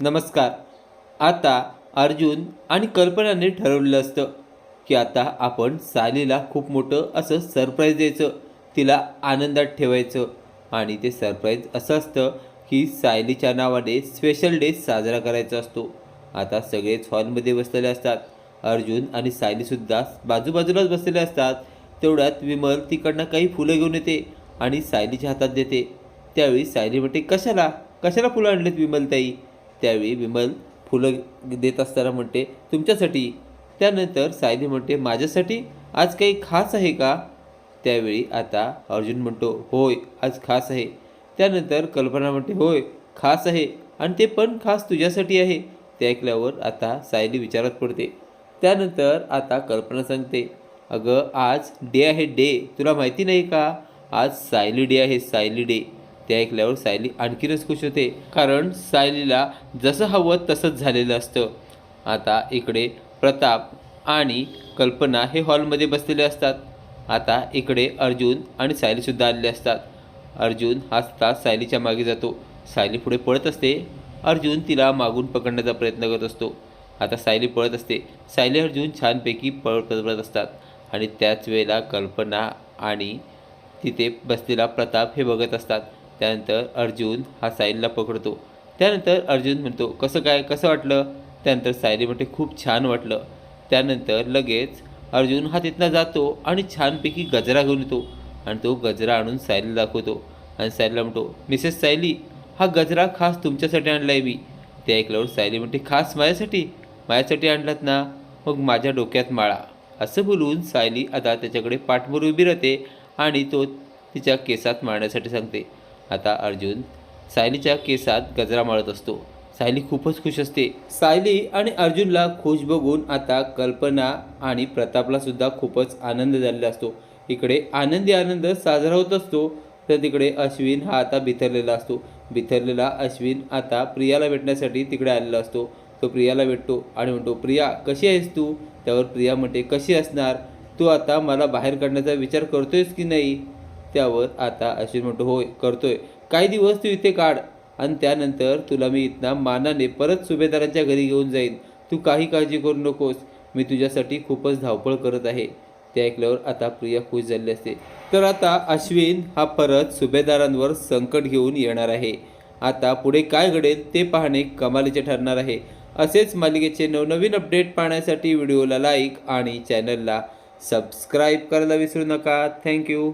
नमस्कार. आता अर्जुन आणि कल्पनाने ठरवलेलं असतं की आता आपण सायलीला खूप मोठं असं सरप्राईज द्यायचं तिला आनंदात ठेवायचं. आणि ते सरप्राईज असं असतं की सायलीच्या नावाने स्पेशल डे साजरा करायचा असतो. आता सगळेच हॉलमध्ये बसलेले असतात. अर्जुन आणि सायलीसुद्धा बाजूबाजूलाच बसलेले असतात. तेवढ्यात विमल तिकडनं काही फुलं घेऊन येते आणि सायलीच्या हातात देते. त्यावेळी सायली म्हणते कशाला? कशाला फुलं आणलेत विमलताई? त्यावेळी विमल फुलं देत असताना म्हणते तुमच्यासाठी. त्यानंतर सायली म्हणते माझ्यासाठी? आज काही खास आहे का? त्यावेळी आता अर्जुन म्हणतो होय आज खास आहे. त्यानंतर कल्पना म्हणते होय खास आहे. आणि ते पण खास तुझ्यासाठी आहे. ते ऐकल्यावर आता सायली विचारात पडते. त्यानंतर आता कल्पना सांगते अगं आज डे आहे डे. तुला माहिती नाही का? आज सायली डे आहे सायली डे. ते ऐकल्यावर सायली आणखीनच खुश होते. कारण सायलीला जसं हवं तसंच झालेलं असतं. आता इकडे प्रताप आणि कल्पना हे हॉलमध्ये बसलेले असतात. आता इकडे अर्जुन आणि सायलीसुद्धा आलेले असतात. अर्जुन हसता सायलीच्या मागे जातो. सायली पुढे पळत असते. अर्जुन तिला मागून पकडण्याचा प्रयत्न करत असतो. आता सायली पळत असते. सायली अर्जुन छानपैकी पळ पळत असतात. आणि त्याच वेळेला कल्पना आणि तिथे बसलेला प्रताप हे बघत असतात. त्यानंतर अर्जुन हा सायलीला पकडतो. त्यानंतर अर्जुन म्हणतो कसं काय? कसं वाटलं? त्यानंतर सायली म्हणते खूप छान वाटलं. त्यानंतर लगेच अर्जुन हा तिथनं जातो आणि छानपैकी गजरा घेऊन येतो आणि तो गजरा आणून सायलीला दाखवतो. आणि सायलीला म्हणतो मिसेस सायली हा गजरा खास तुमच्यासाठी आणला आहे मी. ते ऐकल्यावर सायली म्हणते खास माझ्यासाठी? माझ्यासाठी आणलात ना? मग माझ्या डोक्यात माळा. असं बोलून सायली आता त्याच्याकडे पाठमोर उभी राहते आणि तो तिच्या केसात मारण्यासाठी सांगते. आता अर्जुन सायलीच्या केसात गजरा मारत असतो. सायली खूपच खुश असते. सायली आणि अर्जुनला खुश बघून आता कल्पना आणि प्रतापला सुद्धा खूपच आनंद झालेला असतो. इकडे आनंदी आनंद साजरा होत असतो तर तिकडे अश्विन हा आता बिथरलेला असतो. बिथरलेला अश्विन आता प्रियाला भेटण्यासाठी तिकडे आलेला असतो. तो प्रियाला भेटतो आणि म्हणतो प्रिया कशी आहेस तू? त्यावर प्रिया म्हणते कशी असणार? तू आता मला बाहेर काढण्याचा विचार करतोयस की नाही? त्यावर आता अश्विन म्हणतो होय करतोय. काही दिवस तू इथे काढ आणि त्यानंतर तुला मी इथना मानाने परत सुभेदारांच्या घरी घेऊन जाईन. तू काही काळजी करू नकोस. मी तुझ्यासाठी खूपच धावपळ करत आहे. ते ऐकल्यावर आता प्रिया खुश झाली असते. तर आता अश्विन हा परत सुभेदारांवर संकट घेऊन येणार आहे. आता पुढे काय घडेल ते पाहणे कमालीचे ठरणार आहे. असेच मालिकेचे नवनवीन अपडेट पाहण्यासाठी व्हिडिओला लाईक आणि चॅनलला सबस्क्राईब करायला विसरू नका. थँक्यू